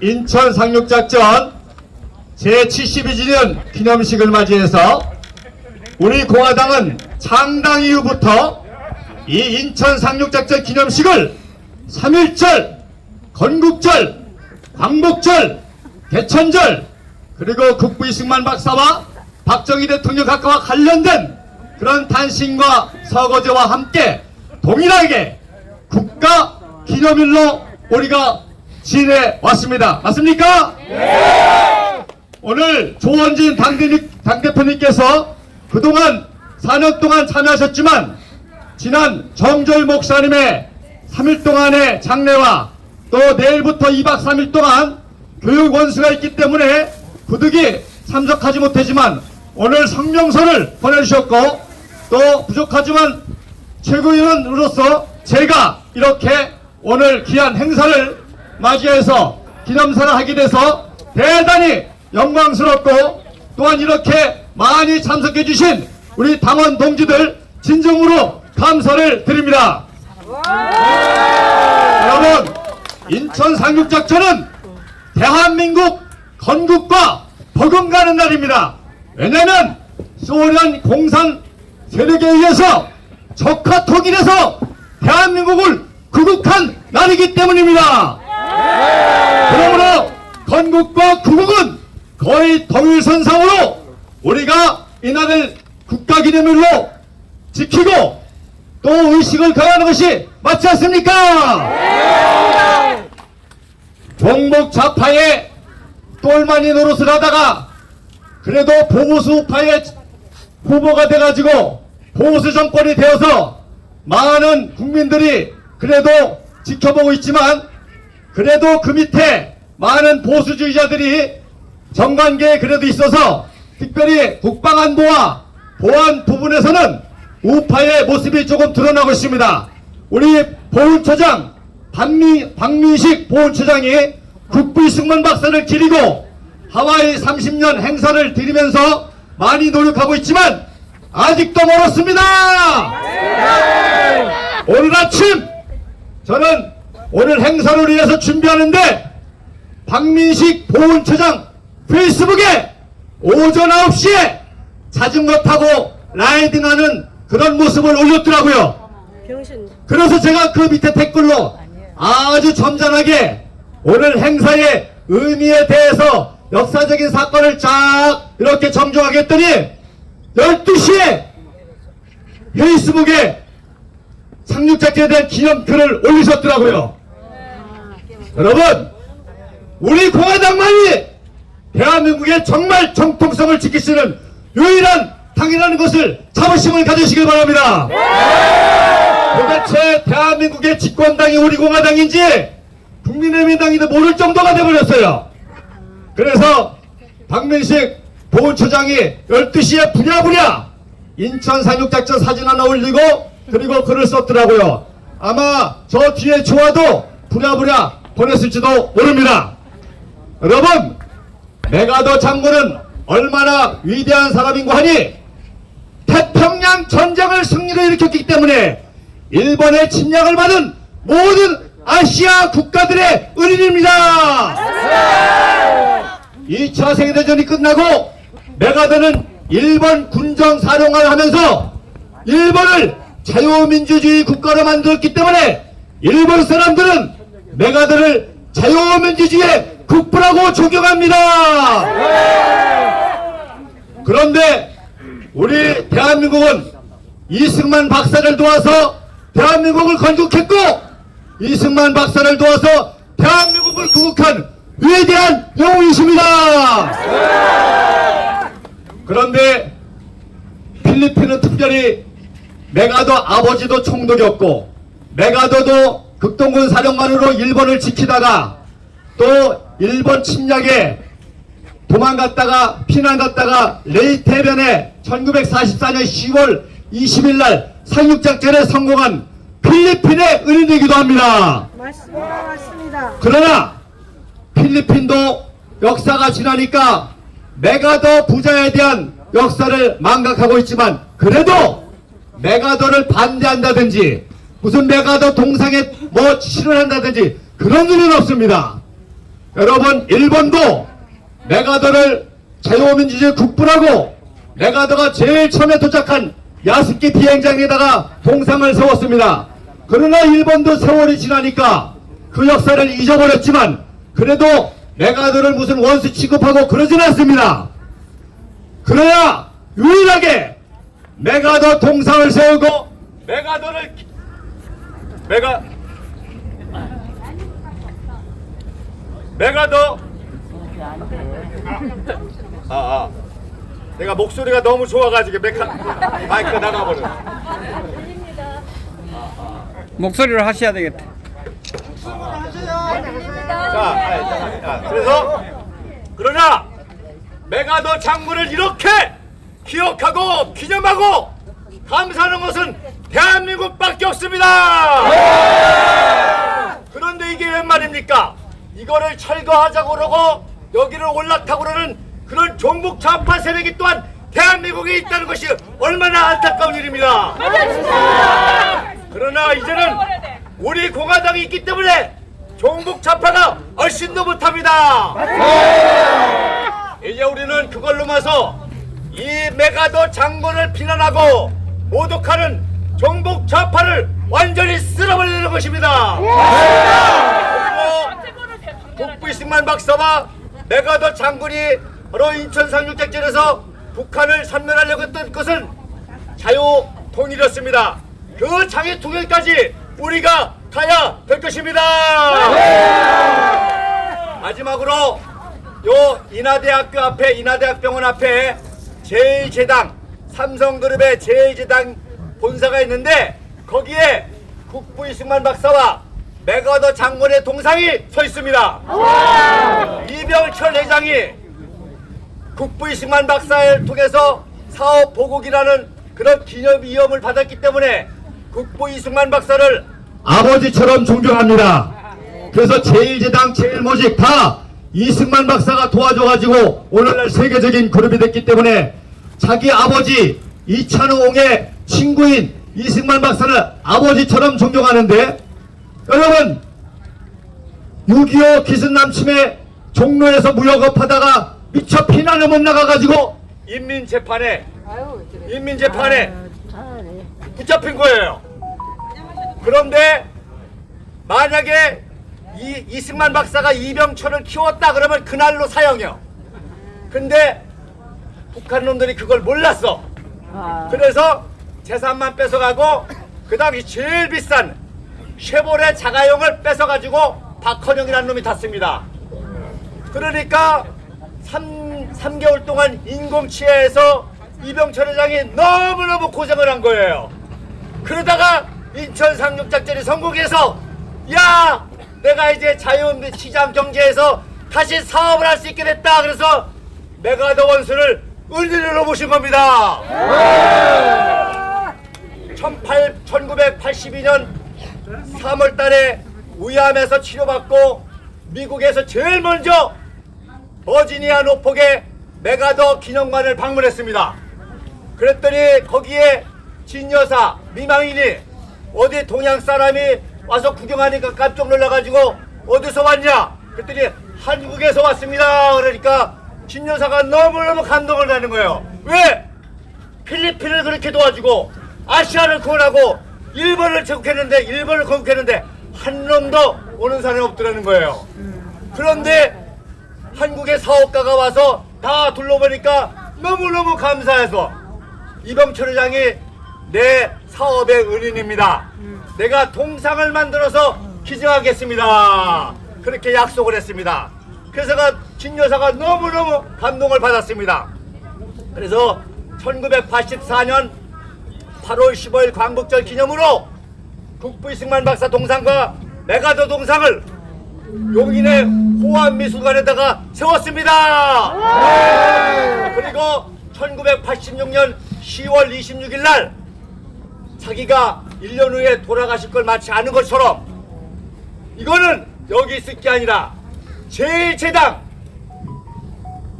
인천 상륙작전 제72주년 기념식을 맞이해서 우리 공화당은 창당 이후부터 이 인천 상륙작전 기념식을 3.1절, 건국절, 광복절, 개천절 그리고 국부 이승만 박사와 박정희 대통령 각과와 관련된 그런 단신과 서거제와 함께 동일하게 국가 기념일로 우리가 지내 왔습니다. 맞습니까? 오늘 조원진 당대, 당대표님께서 그동안 4년 동안 참여하셨지만 지난 정조일 목사님의 3일 동안의 장례와 또 내일부터 2박 3일 동안 교육 원수가 있기 때문에 부득이 참석하지 못했지만 오늘 성명서를 보내주셨고 또 부족하지만 최고위원으로서 제가 이렇게 오늘 귀한 행사를 맞이해서 기념사를 하게 돼서 대단히 영광스럽고 또한 이렇게 많이 참석해 주신 우리 당원 동지들 진정으로 감사를 드립니다. 여러분 인천 상륙작전은 대한민국 건국과 버금가는 날입니다. 왜냐하면 소련 공산 세력에 의해서 적화 통일해서 대한민국을 구국한 날이기 때문입니다. 건국과 구국은 거의 동일선상으로 우리가 이 날을 국가기념일로 지키고 또 의식을 강하는 것이 맞지 않습니까? 종북 좌파의 똘마니 노릇을 하다가 그래도 보수 우파의 후보가 돼가지고 보수 정권이 되어서 많은 국민들이 그래도 지켜보고 있지만 그래도 그 밑에 많은 보수주의자들이 정관계에 그래도 있어서 특별히 국방안보와 보안 부분에서는 우파의 모습이 조금 드러나고 있습니다. 우리 보훈처장 박민, 박민식 보훈처장이 국부 이승만 박사를 기리고 하와이 30년 행사를 드리면서 많이 노력하고 있지만 아직도 멀었습니다. 오늘 아침 저는 오늘 행사를 위해서 준비하는데 박민식 보훈처장 페이스북에 오전 9시에 자전거 타고 라이딩하는 그런 모습을 올렸더라고요. 그래서 제가 그 밑에 댓글로 아주 점잖하게 오늘 행사의 의미에 대해서 역사적인 사건을 쫙 이렇게 정정하게 했더니 12시에 페이스북에 상륙작전에 대한 기념글을 올리셨더라고요. 여러분, 우리 공화당만이 대한민국의 정말 정통성을 지킬 수 있는 유일한 당이라는 것을 자부심을 가지시길 바랍니다. 도대체 대한민국의 집권당이 우리 공화당인지 국민의힘당인지 모를 정도가 돼버렸어요. 그래서 박민식 보훈처장이 12시에 부랴부랴 인천 상륙작전 사진 하나 올리고 그리고 글을 썼더라고요. 아마 저 뒤에 좋아도 부랴부랴 보냈을지도 모릅니다. 여러분 메가더 장군은 얼마나 위대한 사람인고 하니 태평양 전쟁을 승리로 일으켰기 때문에 일본의 침략을 받은 모든 아시아 국가들의 은인입니다. 2차 세계대전이 끝나고 메가더는 일본 군정 사령관을 하면서 일본을 자유민주주의 국가로 만들었기 때문에 일본 사람들은 메가더를 자유민주주의의 국부라고 존경합니다. 그런데 우리 대한민국은 이승만 박사를 도와서 대한민국을 건국했고 이승만 박사를 도와서 대한민국을 구국한 위대한 영웅이십니다. 그런데 필리핀은 특별히 메가더 아버지도 총독이었고 메가더도 극동군 사령관으로 일본을 지키다가 또 일본 침략에 도망갔다가 피난 갔다가 레이테변에 1944년 10월 20일 날 상륙작전에 성공한 필리핀의 은인이기도 합니다. 맞습니다. 맞습니다. 그러나 필리핀도 역사가 지나니까 메가더 부자에 대한 역사를 망각하고 있지만 그래도 메가더를 반대한다든지 무슨 메가더 동상에 뭐 실현한다든지 그런 일은 없습니다. 여러분 일본도 메가더를 자유민주주의 국부라고 메가더가 제일 처음에 도착한 야스키 비행장에다가 동상을 세웠습니다. 그러나 일본도 세월이 지나니까 그 역사를 잊어버렸지만 그래도 메가더를 무슨 원수 취급하고 그러진 않습니다. 그러나 유일하게 메가더 동상을 세우고 메가더를 기- 메가 메가더 아, 아. 내가 목소리가 너무 좋아가지고 메카 마이크 나가버려. 목소리로 하셔야 되겠다. 자, 자, 자, 그래서 그러나 메가더 장군을 이렇게 기억하고 기념하고 감사하는 것은 대한민국밖에 없습니다. 그런데 이게 웬 말입니까? 이거를 철거하자고 그러고 여기를 올라타고 그러는 그런 종북 좌파 세력이 또한 대한민국에 있다는 것이 얼마나 안타까운 일입니다. 그러나 이제는 우리 공화당이 있기 때문에 종북 좌파가 얼씬도 못합니다. 이제 우리는 그걸로 마서 이 메가더 장군을 비난하고 모독하는 종북 좌파를 완전히 쓸어버리는 것입니다. 북부이승만 박사와 메가더 장군이 바로 인천 상륙작전에서 북한을 섬멸하려고 했던 것은 자유 통일이었습니다. 그 장애 통일까지 우리가 가야 될 것입니다. 마지막으로 요 인하대학교 앞에 인하대학병원 앞에 제1제당 삼성그룹의 제1제당 본사가 있는데 거기에 국부 이승만 박사와 메가더 장군의 동상이 서 있습니다. 이병철 회장이 국부 이승만 박사를 통해서 사업 보국이라는 그런 기념 위험을 받았기 때문에 국부 이승만 박사를 아버지처럼 존경합니다. 그래서 제일제당 제일모직 다 이승만 박사가 도와줘가지고 오늘날 세계적인 그룹이 됐기 때문에 자기 아버지 이찬호옹의 친구인 이승만 박사를 아버지처럼 존경하는데 여러분 6.25 기승남침에 종로에서 무역업하다가 미처 피난을 못 나가가지고 인민재판에 인민재판에 붙잡힌 거예요. 그런데 만약에 이 이승만 박사가 이병철을 키웠다 그러면 그날로 사형이요. 근데 북한 놈들이 그걸 몰랐어. 그래서 재산만 뺏어가고 그 다음에 제일 비싼 쉐보레 자가용을 뺏어가지고 박헌영이라는 놈이 탔습니다. 그러니까 3, 3개월 동안 인공치해에서 이병철 회장이 너무너무 고생을 한 거예요. 그러다가 인천 상륙작전이 성공해서 야 내가 이제 자유시장 경제에서 다시 사업을 할 수 있게 됐다. 그래서 메가더 원수를 은인으로 모신 겁니다. 18, 1982년 3월 달에 위암에서 치료받고 미국에서 제일 먼저 버지니아 노폭의 메가더 기념관을 방문했습니다. 그랬더니 거기에 진 여사 미망인이 어디 동양 사람이 와서 구경하니까 깜짝 놀라가지고 어디서 왔냐? 그랬더니 한국에서 왔습니다. 그러니까 진 여사가 너무너무 감동을 하는 거예요. 왜? 필리핀을 그렇게 도와주고 아시아를 구원하고 일본을 제국했는데 일본을 건국했는데 한 놈도 오는 사람이 없더라는 거예요. 그런데 한국의 사업가가 와서 다 둘러보니까 너무너무 감사해서 이병철 회장이 내 사업의 은인입니다. 내가 동상을 만들어서 기증하겠습니다. 그렇게 약속을 했습니다. 그래서가 진 여사가 너무너무 감동을 받았습니다. 그래서 1984년 8월 15일 광복절 기념으로 국부 이승만 박사 동상과 메가더 동상을 용인의 호암미술관에다가 세웠습니다. 그리고 1986년 10월 26일 날 자기가 1년 후에 돌아가실 걸 마치 아는 것처럼 이거는 여기 있을 게 아니라 제1제당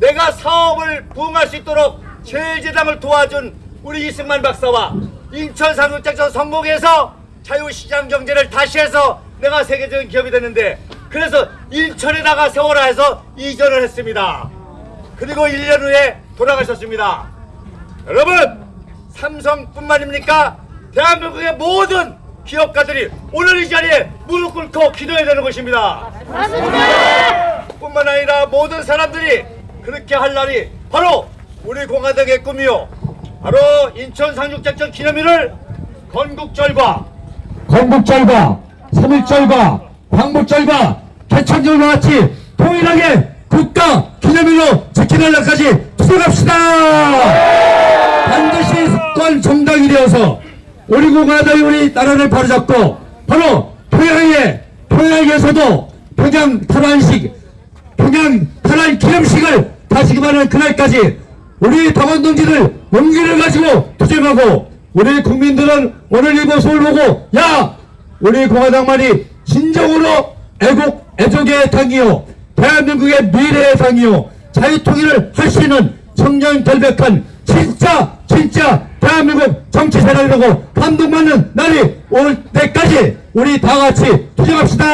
내가 사업을 부응할 수 있도록 제1제당을 도와준 우리 이승만 박사와 인천 상륙작전 성공해서 자유시장 경제를 다시 해서 내가 세계적인 기업이 됐는데 그래서 인천에다가 세워라 해서 이전을 했습니다. 그리고 1년 후에 돌아가셨습니다. 여러분 삼성뿐만입니까? 대한민국의 모든 기업가들이 오늘 이 자리에 무릎 꿇고 기도해야 되는 것입니다. 뿐만 아니라 모든 사람들이 그렇게 할 날이 바로 우리 공화당의 꿈이요. 바로 인천 상륙작전 기념일을 건국절과 건국절과 3.1절과 광복절과 개천절과 같이 통일하게 국가 기념일로 지키는 날까지 투쟁합시다. 반드시 습관 정당이 되어서 우리 공화당이 우리 나라를 바로잡고 바로 평양에 평양에서도 평양 탈환식 평양 탈환 기념식을 다시금하는 그날까지 우리 당원 동지들 용기를 가지고 투쟁하고 우리 국민들은 오늘 이 모습을 보고 야! 우리 공화당만이 진정으로 애국 애족의 당이요. 대한민국의 미래의 당이요. 자유통일을 할 수 있는 청년 결백한 진짜 진짜 대한민국 정치 세력이라고 감동받는 날이 올 때까지 우리 다 같이 투쟁합시다.